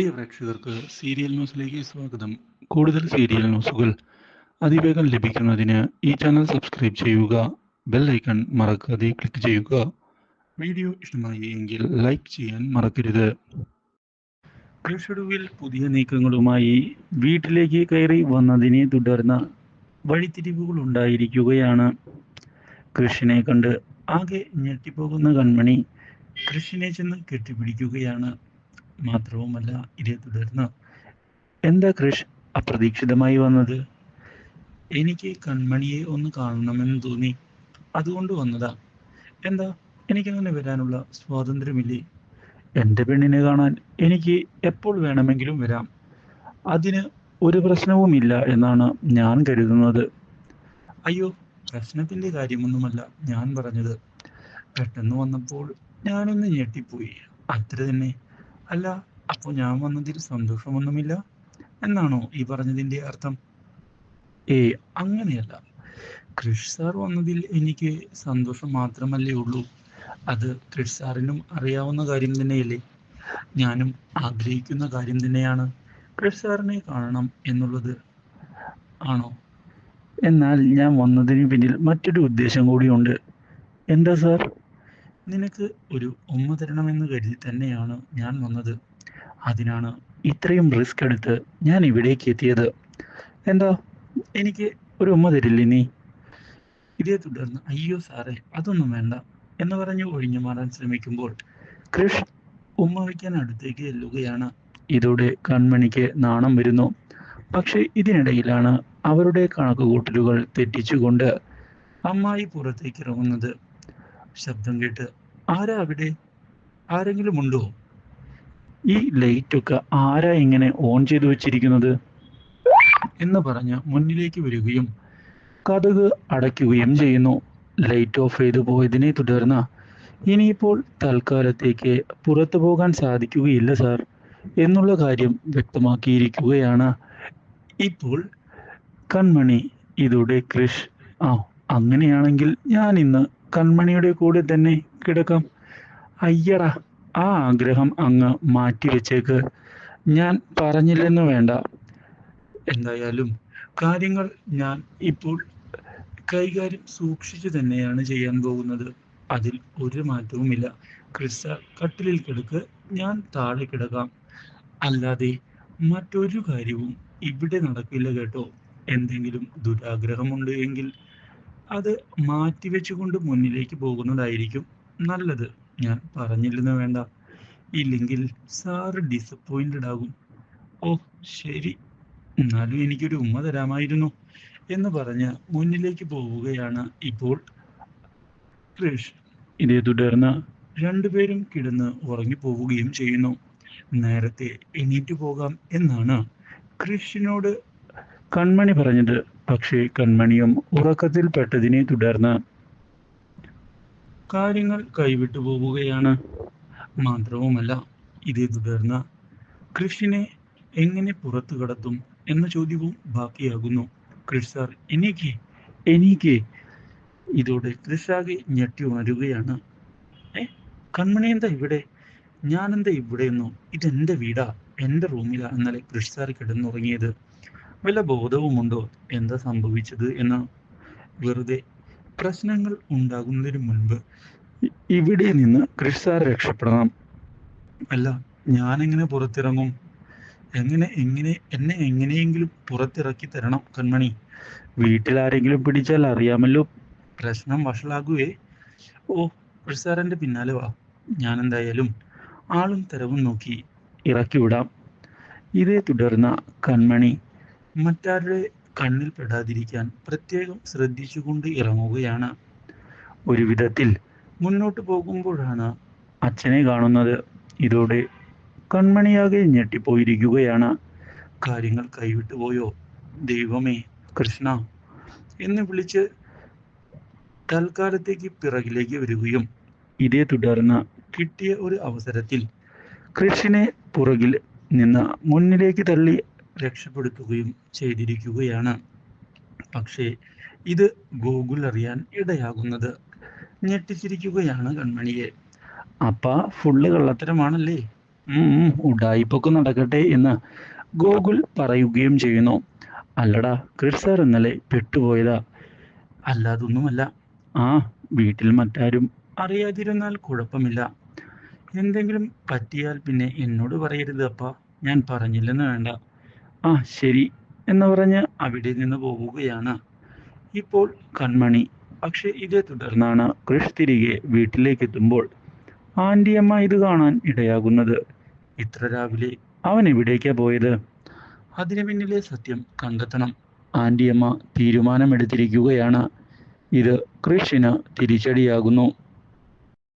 പ്രിയ പ്രേക്ഷകർക്ക് സീരിയൽ ന്യൂസിലേക്ക് സ്വാഗതം. കൂടുതൽ സീരിയൽ ന്യൂസുകൾ അതിവേഗം ലഭിക്കുന്നതിന് ഈ ചാനൽ സബ്സ്ക്രൈബ് ചെയ്യുക ബെൽ ഐക്കൺ മറക്കാതെ ക്ലിക്ക് ചെയ്യുക. വീഡിയോ ഇഷ്ടമായി എങ്കിൽ ലൈക്ക് ചെയ്യാൻ മറക്കരുത്. കൃഷിടുവിൽ പുതിയ നീക്കങ്ങളുമായി വീട്ടിലേക്ക് കയറി വന്നതിനെ തുടർന്ന് വഴിത്തിരിവുകൾ ഉണ്ടായിരിക്കുകയാണ്. കൃഷിനെ കണ്ട് ആകെ ഞെട്ടിപ്പോകുന്ന കൺമണി കൃഷിനെ ചെന്ന് കെട്ടിപ്പിടിക്കുകയാണ്. മാത്രവുമല്ല ഇതേ തുടർന്ന് എന്താ കൃഷ് അപ്രതീക്ഷിതമായി വന്നത്? എനിക്ക് കൺമണിയെ ഒന്ന് കാണണമെന്ന് തോന്നി. അതുകൊണ്ട് വന്നതാ. എന്താ? എനിക്കങ്ങനെ വരാനുള്ള സ്വാതന്ത്ര്യമില്ലേ? എന്റെ പെണ്ണിനെ കാണാൻ എനിക്ക് എപ്പോൾ വേണമെങ്കിലും വരാം. അതിന് ഒരു പ്രശ്നവുമില്ല എന്നാണ് ഞാൻ കരുതുന്നത്. അയ്യോ പ്രശ്നത്തിന്റെ കാര്യമൊന്നുമല്ല ഞാൻ പറഞ്ഞത്. പെട്ടെന്ന് വന്നപ്പോൾ ഞാനൊന്ന് ഞെട്ടിപ്പോയി. അത്ര തന്നെ. അല്ല അപ്പോൾ ഞാൻ വന്നതിൽ സന്തോഷമൊന്നുമില്ല എന്നാണോ ഈ പറഞ്ഞതിന്റെ അർത്ഥം? ഏ അങ്ങനെയല്ല. ക്രിഷ് സാർ വന്നതിൽ എനിക്ക് സന്തോഷം മാത്രമല്ലേ ഉള്ളൂ. അത് ക്രിഷ് സാറിനും അറിയാവുന്ന കാര്യം തന്നെയല്ലേ? ഞാനും ആഗ്രഹിക്കുന്ന കാര്യം തന്നെയാണ് ക്രിഷ് സാറിനെ കാണണം എന്നുള്ളത്. ആണോ? എന്നാൽ ഞാൻ വന്നതിന് പിന്നിൽ മറ്റൊരു ഉദ്ദേശം കൂടിയുണ്ട്. എന്താ സാർ? നിനക്ക് ഒരു ഉമ്മ തരണമെന്ന് കരുതി തന്നെയാണ് ഞാൻ വന്നത്. അതിനാണ് ഇത്രയും റിസ്ക് എടുത്ത് ഞാൻ ഇവിടേക്ക് എത്തിയത്. എന്താ? എനിക്ക് ഒരു ഉമ്മ തരില്ലേ നീ? ഇതേ തുടർന്ന് അയ്യോ സാറേ അതൊന്നും വേണ്ട എന്ന് പറഞ്ഞു ഒഴിഞ്ഞു മാറാൻ ശ്രമിക്കുമ്പോൾ കൃഷ് ഉമ്മ വയ്ക്കാൻ അടുത്തേക്ക് ചെല്ലുകയാണ്. ഇതോടെ കൺമണിക്ക് നാണം വരുന്നു. പക്ഷെ ഇതിനിടയിലാണ് അവരുടെ കണക്കുകൂട്ടലുകൾ തെറ്റിച്ചുകൊണ്ട് അമ്മായി പുറത്തേക്ക് ഇറങ്ങുന്നത്. ശബ്ദം കേട്ട് ആരാ അവിടെ? ആരെങ്കിലും ഉണ്ടോ? ഈ ലൈറ്റൊക്കെ ആരാ ഇങ്ങനെ ഓൺ ചെയ്തു വെച്ചിരിക്കുന്നത്? എന്ന് പറഞ്ഞ് മുന്നിലേക്ക് വരികയും കഥക് അടയ്ക്കുകയും ചെയ്യുന്നു. ലൈറ്റ് ഓഫ് ചെയ്തു പോയതിനെ തുടർന്ന് ഇനിയിപ്പോൾ തൽക്കാലത്തേക്ക് പുറത്തു പോകാൻ സാധിക്കുകയില്ല സാർ എന്നുള്ള കാര്യം വ്യക്തമാക്കിയിരിക്കുകയാണ്. ഇപ്പോൾ കൺമണി ഇതോടെ കൃഷ് ആ അങ്ങനെയാണെങ്കിൽ ഞാൻ ഇന്ന് കൺമണിയുടെ കൂടെ തന്നെ കിടക്കാം. അയ്യറ ആ ആഗ്രഹം അങ്ങ് മാറ്റിവെച്ചേക്ക് ഞാൻ പറഞ്ഞില്ലെന്ന് വേണ്ട. എന്തായാലും കാര്യങ്ങൾ ഞാൻ ഇപ്പോൾ കൈകാര്യം സൂക്ഷിച്ചു തന്നെയാണ് ചെയ്യാൻ പോകുന്നത്. അതിൽ ഒരു മാറ്റവുമില്ല. ക്രിസ്റ്റ കട്ടിലിൽ കിടക്ക് ഞാൻ താഴെ കിടക്കാം. അല്ലാതെ മറ്റൊരു കാര്യവും ഇവിടെ നടക്കില്ല കേട്ടോ. എന്തെങ്കിലും ദുരാഗ്രഹമുണ്ട് എങ്കിൽ അത് മാറ്റിവെച്ചുകൊണ്ട് മുന്നിലേക്ക് പോകുന്നതായിരിക്കും നല്ലത്. ഞാൻ പറഞ്ഞില്ലെന്ന് വേണ്ട. ഇല്ലെങ്കിൽ സാറ് ഡിസപ്പോയിന്റഡ് ആകും. ഓ ശരി. എന്നാലും എനിക്കൊരു ഉമ്മ തരാമായിരുന്നു എന്ന് പറഞ്ഞ് മുന്നിലേക്ക് പോവുകയാണ് ഇപ്പോൾ കൃഷ്. ഇതേ തുടർന്ന് രണ്ടുപേരും കിടന്ന് ഉറങ്ങിപ്പോവുകയും ചെയ്യുന്നു. നേരത്തെ എണീറ്റു പോകാം എന്നാണ് കൃഷിനോട് കൺമണി പറഞ്ഞത്. പക്ഷേ കൺമണിയും ഉറക്കത്തിൽ പെട്ടതിനെ തുടർന്ന് കാര്യങ്ങൾ കൈവിട്ടു പോവുകയാണ്. മാത്രവുമല്ല ഇതേ തുടർന്ന് കൃഷിനെ എങ്ങനെ പുറത്തു കടത്തും എന്ന ചോദ്യവും ബാക്കിയാകുന്നു. കൃഷ് സാർ എനിക്ക് എനിക്ക് ഇതോടെ കൃഷാകെ ഞെട്ടി ഉണരുകയാണ്. ഏ കൺമണി എന്താ ഇവിടെ? ഞാനെന്താ ഇവിടെയെന്നോ? ഇതെന്റെ വീടാ എന്റെ റൂമിലാ ഇന്നലെ കൃഷ് സാർ കിടന്നുറങ്ങിയത്. വല്ല ബോധവുമുണ്ടോ? എന്താ സംഭവിച്ചത് എന്ന് വെറുതെ പ്രശ്നങ്ങൾ ഉണ്ടാകുന്നതിന് മുൻപ് ഇവിടെ നിന്ന് കൃഷ് സാർ രക്ഷപ്പെടണം. അല്ല ഞാൻ എങ്ങനെ പുറത്തിറങ്ങും? എങ്ങനെ എങ്ങനെ എന്നെ എങ്ങനെയെങ്കിലും പുറത്തിറക്കി തരണം കൺമണി. വീട്ടിൽ ആരെങ്കിലും പിടിച്ചാൽ അറിയാമല്ലോ. പ്രശ്നം വഷളാകുവേ. ഓ കൃഷ് സാറിന്റെ പിന്നാലെ വാ. ഞാൻ എന്തായാലും ആളും തരവും നോക്കി ഇറക്കി വിടാം. ഇതേ തുടർന്ന കൺമണി മറ്റാരുടെ കണ്ണിൽ പെടാതിരിക്കാൻ പ്രത്യേകം ശ്രദ്ധിച്ചുകൊണ്ട് ഇറങ്ങുകയാണ്. ഒരു വിധത്തിൽ മുന്നോട്ട് പോകുമ്പോഴാണ് അച്ഛനെ കാണുന്നത്. ഇതോടെ കൺമണിയാകെ ഞെട്ടിപ്പോയിരിക്കുകയാണ്. കാര്യങ്ങൾ കൈവിട്ടു പോയോ? ദൈവമേ കൃഷ്ണ. എന്ന് വിളിച്ച് തൽക്കാലത്തേക്ക് പിറകിലേക്ക് വരികയും ഇതേ തുടർന്ന് കിട്ടിയ ഒരു അവസരത്തിൽ കൃഷിനെ പുറകിൽ നിന്ന് മുന്നിലേക്ക് തള്ളി രക്ഷപ്പെടുത്തുകയും ചെയ്തിരിക്കുകയാണ്. പക്ഷേ ഇത് ഗൂഗിൾ അറിയാൻ ഇടയാകുന്നത് ഞെട്ടിച്ചിരിക്കുകയാണ് കൺമണിയെ. അപ്പ ഫുള്ള് കള്ളത്തരമാണല്ലേ? ഉം, ഉഡായിപ്പൊക്കെ നടക്കട്ടെ എന്ന് ഗൂഗിൾ പറയുകയും ചെയ്യുന്നു. അല്ലടാ ക്രിസ് ഇന്നലെ പെട്ടുപോയതാ. അല്ലാതൊന്നുമല്ല. ആ വീട്ടിൽ മറ്റാരും അറിയാതിരുന്നാൽ കുഴപ്പമില്ല. എന്തെങ്കിലും പറ്റിയാൽ പിന്നെ എന്നോട് പറയരുത് അപ്പ. ഞാൻ പറഞ്ഞില്ലെന്ന് വേണ്ട. ആ ശരി എന്ന് പറഞ്ഞ് അവിടെ നിന്ന് പോവുകയാണ്. ഇപ്പോൾ കൺമണി പക്ഷെ ഇതേ തുടർന്നാണ് കൃഷ് തിരികെ വീട്ടിലേക്ക് എത്തുമ്പോൾ ആന്റിയമ്മ ഇത് കാണാൻ ഇടയാകുന്നത്. ഇത്ര രാവിലെ അവൻ എവിടേക്കാ പോയത്? അതിനു പിന്നിലെ സത്യം കണ്ടെത്തണം. ആന്റിയമ്മ തീരുമാനമെടുത്തിരിക്കുകയാണ്. ഇത് കൃഷിന് തിരിച്ചടിയാകുന്നു.